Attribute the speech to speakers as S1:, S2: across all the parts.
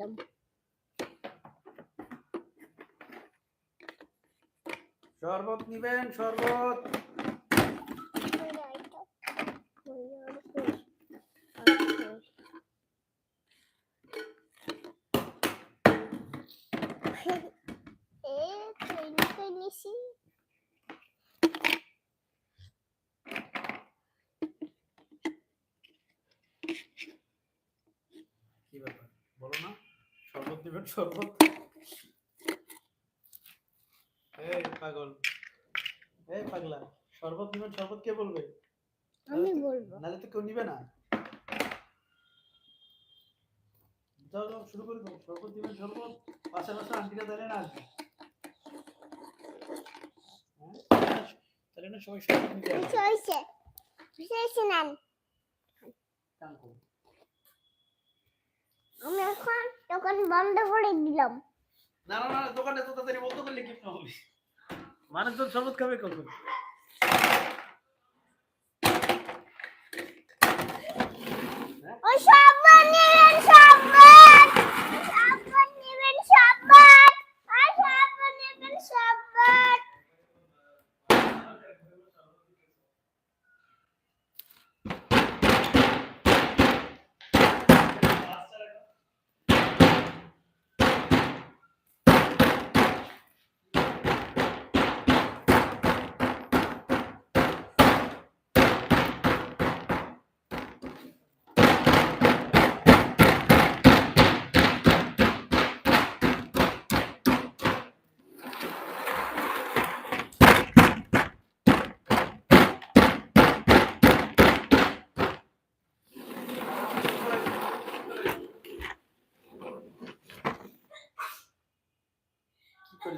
S1: দিলাম।
S2: শরবত নিবেন শরবত
S1: এ ট্রেনে করে নিছি
S2: কি ব্যাপার বলো না নিবেন শরবত এই পাগল। এই পাগলা শরবত নিবেন শরবত কে বলবে?
S1: আমি বলব।
S2: নাহলে তো কেউ নিবে না। যাও যাও শুরু করে দাও। শরবত দিবেন শরবত। পাশে পাশে আন্টিরা তাহলে না আসবে। হ্যাঁ? তাহলে না সবাই শরবত নিতে আসবে।
S1: আমি এখন দোকান বন্ধ করে দিলাম।
S2: না না না দোকানে তো তাড়াতাড়ি বন্ধ করলে কি হবে তো শরবত খাবে কখন?
S1: ওই সাবান নেবেন সাবান সাবান নেবেন সাবান আর সাবান নেবেন সাবান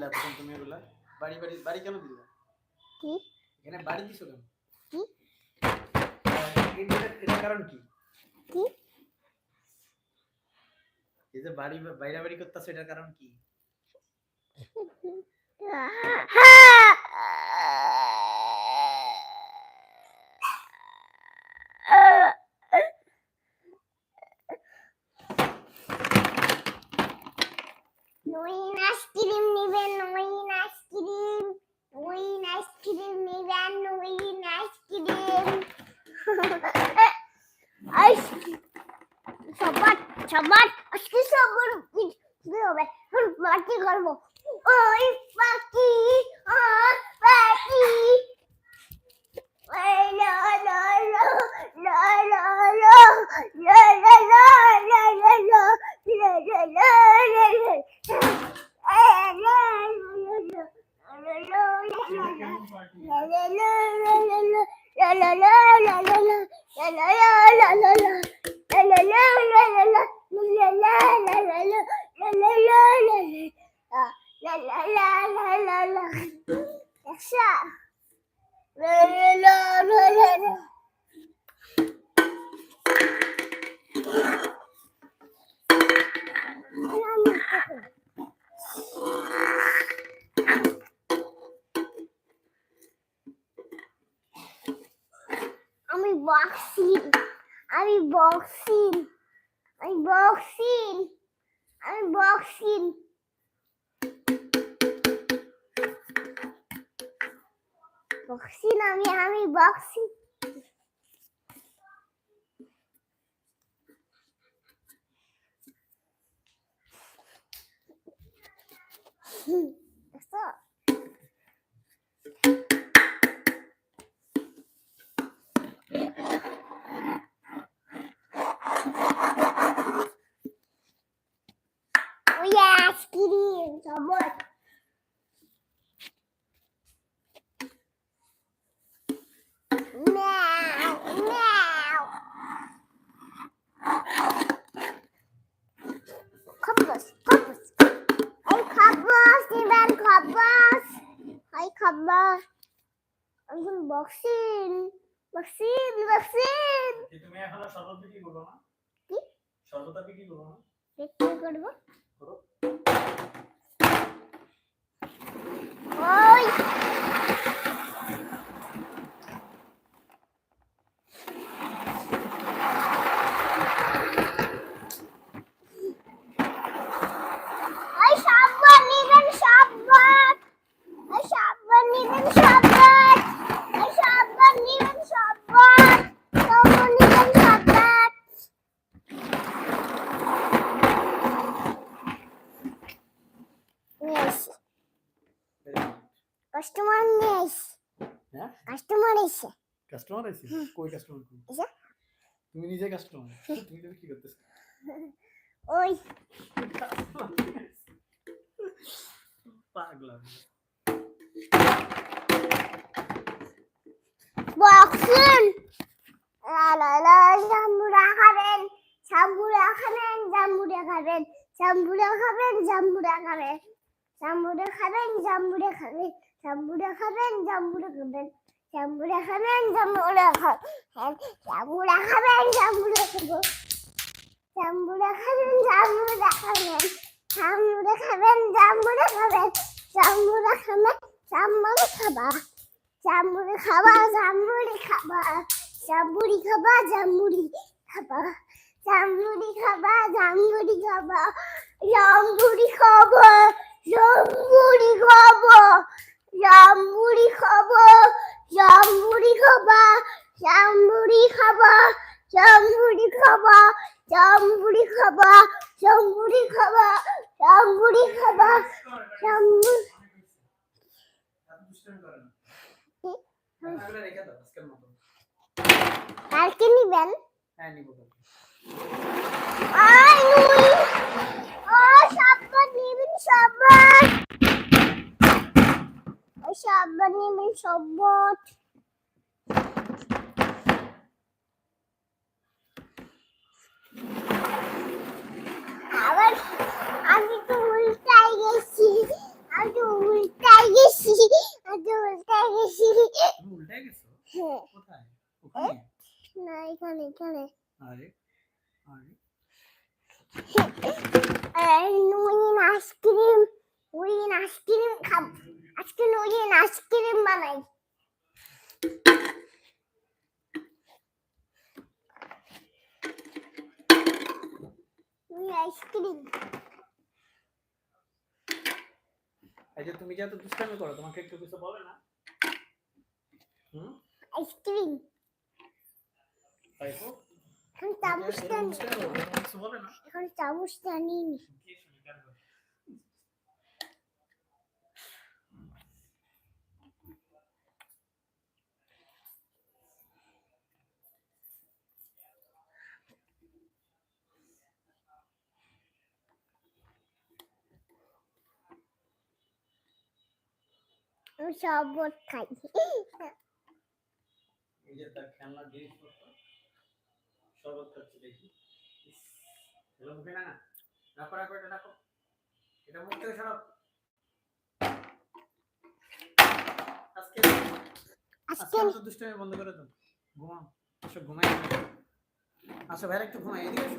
S2: করলে তখন তুমি এগুলা? বাড়ি বাড়ি বাড়ি কেন দিলা?
S1: কি?
S2: এখানে বাড়ি দিছো কেন?
S1: কি?
S2: এটা কারণ কি?
S1: কি?
S2: এই যে বাড়ি বাইরে বাড়ি করতেছো এটার কারণ কি?
S1: সবার সবার আজকে সবার কি হবে পার্টি করবো ওই পাখি ও পাখি La la la la la la la la I'm boxing. I'm boxing. I'm boxing. I'm boxing. Boxing, I'm boxing. Heeh. Boxing. Boxing, boxing.
S2: কি তুমি এখন শরবত বিক্রি করবে না
S1: কি?
S2: শরবত বিক্রি করব না
S1: বিক্রি করব
S2: করো
S1: ওই কাস্টমার নিয়ে এসে
S2: হ্যাঁ?
S1: কাস্টমার এসে।
S2: কাস্টমার আছে কই কাস্টমার কই। তুমি নিজে কাস্টমার তুমি তুমি কি করতেছ?
S1: ওই।
S2: পাগলা
S1: বক্সন লা লা লা জাম্বুরা খাবেন জাম্বুরা খাবেন জাম্বুরা খাবেন জাম্বুরা খাবেন জাম্বুরা খাবেন জাম্বুরা খাবেন জাম্বুরা খাবেন। জাম্বুরা খাবেন জাম্বুরা খাবেন জাম্বুরা খাবেন জাম্বুরা খাবেন জাম্বুরা খাবেন জাম্বুরা খাব জাম্বুরা খাবেন জাম্বুরা খাবেন জাম্বুরা খাবেন জাম্বুরা খাবেন জাম্বুরা খাবেন জাম্বুরা খাবা জাম্বুরা খাবা জাম্বুরি খাবা জাম্বুরি খাবা জাম্বুরি খাবা জাম্বুরি খাবা জাম্বুরি খাবা জাম্বুরি খাব জাম্বুরি খাব জামবুড়ি খাব জামবুড়ি খাবা জামবুড়ি খাবা জামবুড়ি খাবা জামবুড়ি খাবা জামবুড়ি খাবা
S2: জামবুড়ি খাবা জামবুড়ি
S1: কালকে নিবেন
S2: হ্যাঁ নিব
S1: আর সাব্বান নিবেন আবার আমি তো উল্টাই গেছি আমি তো উল্টাই গেছি আমি তো উল্টাই গেছি। হ্যাঁ।
S2: কোথায়? ওখানে?
S1: না এখানে এখানে।
S2: আরে আরে।
S1: এই নুইন আইসক্রিম নুইন আইসক্রিম খাব। আজকে নইয়েন আইসক্রিম বানাই। আইসক্রিম
S2: আচ্ছা তুমি যা তো দুষ্টামি করো তোমাকে একটু কিছু বলে না? হুম?
S1: আইসক্রিম এখন
S2: চামচ টানি।
S1: এখন
S2: চামচ টানি
S1: আমি শরবত খাই।
S2: এই যে তার খেলনা জিনিসপত্র শরবত খাচ্ছে দেখি। ইস, মুখে না না রাখো রাখো এটা রাখো এটা মুখ থেকে সরাও। আজকে
S1: আজকে
S2: আজকে তো দুষ্টামি বন্ধ করে দাও। ঘুমাও। আসো ঘুমাই। আসো ভাইরা একটু ঘুমাই এদিকে আসো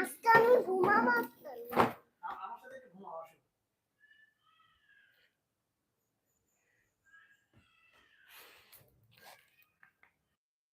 S1: আজকে আমি